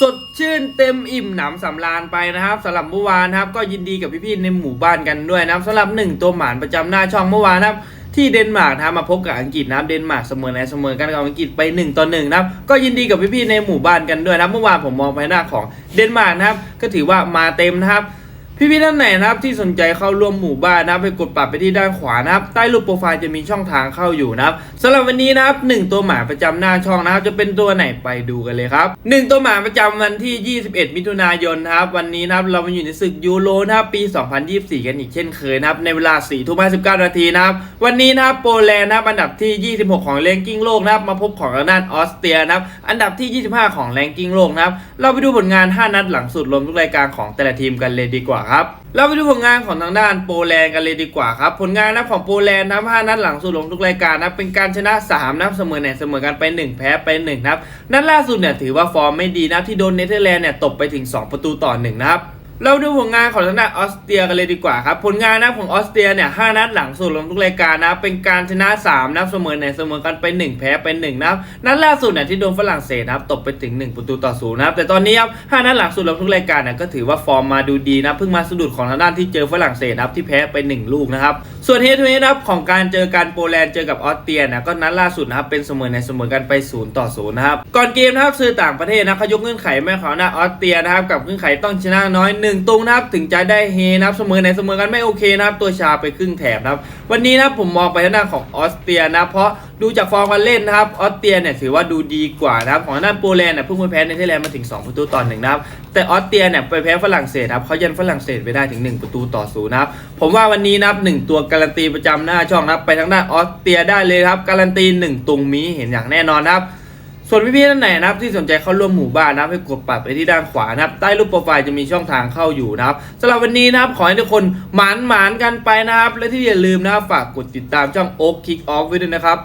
สดชื่นเต็มอิ่มหนำสำราญไปนะครับสำหรับเมื่อวานครับก็ยินดีกับพี่ๆในหมู่บ้านกันด้วยนะครับสำหรับหนึ่งตัวหมานประจำหน้าช่องเมื่อวานครับที่เดนมาร์กนะมาพบกับอังกฤษนะเดนมาร์กเสมอในเสมอกันกับอังกฤษไป1ต่อหนึ่งนะครับก็ยินดีกับพี่ๆในหมู่บ้านกันด้วยนะเมื่อวานผมมองไปหน้าของเดนมาร์กนะครับก็ถือว่ามาเต็มนะครับ พี่ๆท่านไหนนะครับที่สนใจเข้าร่วมหมู่บ้านนะครับไปกดปรับไปที่ด้านขวานะครับใต้รูปโปรไฟล์จะมีช่องทางเข้าอยู่นะครับสำหรับวันนี้นะครับหนึ่งตัวหมาประจำหน้าช่องนะครับจะเป็นตัวไหนไปดูกันเลยครับหนึ่งตัวหมาประจำวันที่ 21 มิถุนายนนะครับวันนี้นะครับเรามาอยู่ในศึกยูโรนะครับปี 2024 กันอีกเช่นเคยนะครับในเวลา4ทุ่ม59นาทีนะครับวันนี้นะครับโปแลนด์นะครับอันดับที่ 26 ของแรงกิ้งโลกนะครับมาพบของทางด้านออสเตรียนะครับอันดับที่ 25 ของแรงกิ้งโลกนะครับเราไปดูผลงาน 5 นัดหลังสุดรวมทุกรายการของแต่ละทีมกันเลยดีกว่าครับ เราไปดูผลงานของทางด้านโปแลนด์กันเลยดีกว่าครับ ผลงานนะของโปแลนด์นะ5นัดหลังสุดลงทุกรายการนะเป็นการชนะ 3 นับเสมอเนี่ยเสมอกันไป 1 แพ้ไป1นะครับนัดล่าสุดเนี่ยถือว่าฟอร์มไม่ดีนะที่โดนเนเธอร์แลนด์เนี่ยตบไปถึง 2 ประตูต่อ1นะครับ เราดูผลงานของทางด้านออสเตรียกันเลยดีกว่าครับผลงานนะของออสเตรียเนี่ยห้านัดหลังสุดลงทุกรายการนะเป็นการชนะ3นับเสมอเนี่ยเสมอกันไป 1 แพ้ไป1นะครับนัดล่าสุดเนี่ยที่โดนฝรั่งเศสนะครับตบไปถึง 1 ประตูต่อศูนย์นะครับแต่ตอนนี้ครับห้านัดหลังสุดลงทุกรายการเนี่ยก็ถือว่าฟอร์มมาดูดีนะเพิ่งมาสะดุดของทางด้านที่เจอฝรั่งเศสนะครับที่แพ้ไป 1 ลูกนะครับ ส่วนเฮทูเฮนะครับของการเจอการโปแลนด์เจอกับออสเตรียนะก็นัดล่าสุดนะครับเป็นเสมอในเสมอกันไป0ต่อ0นะครับก่อนเกมนะครับสื่อต่างประเทศนะเขายกเงื่อนไขแม่ของหน้าออสเตรียนะครับกับเงื่อนไขต้องชนะน้อย1ตรงนะครับถึงจะได้เฮนะครับเสมอในเสมอกันไม่โอเคนะครับตัวชาไปครึ่งแถบนะครับวันนี้นะผมมองไปทางด้านของออสเตรียนะเพราะ ดูจากฟอร์มการเล่นนะครับออสเตรียเนี่ยถือว่าดูดีกว่านะครับของด้านโปแลนด์เนี่ยเพิ่งไปแพ้ในเธอร์แลนด์มาถึง 2 ประตูต่อหนึ่งนะครับแต่ออสเตรียเนี่ยไปแพ้ฝรั่งเศสครับเขายันฝรั่งเศสไปได้ถึง 1 ประตูต่อศูนย์นะครับผมว่าวันนี้นะครับหนึ่งตัวการันตีประจำหน้าช่องนะครับไปทางด้านออสเตรียได้เลยครับการันตีหนึ่งตรงมีเห็นอย่างแน่นอนนะครับส่วนพี่ๆท่านไหนนะครับที่สนใจเข้าร่วมหมู่บ้านนะครับให้กดปัดไปที่ด้านขวานะครับใต้รูปโปรไฟล์จะมีช่องทางเข้าอยู่นะครับสำหรับวันนี้นะครับขอให้ทุกคนหมานหมานกันไปนะครับ และที่อย่าลืมนะครับฝากกดติดตามช่องโอ๊คคิกออฟไว้ด้วยนะครับ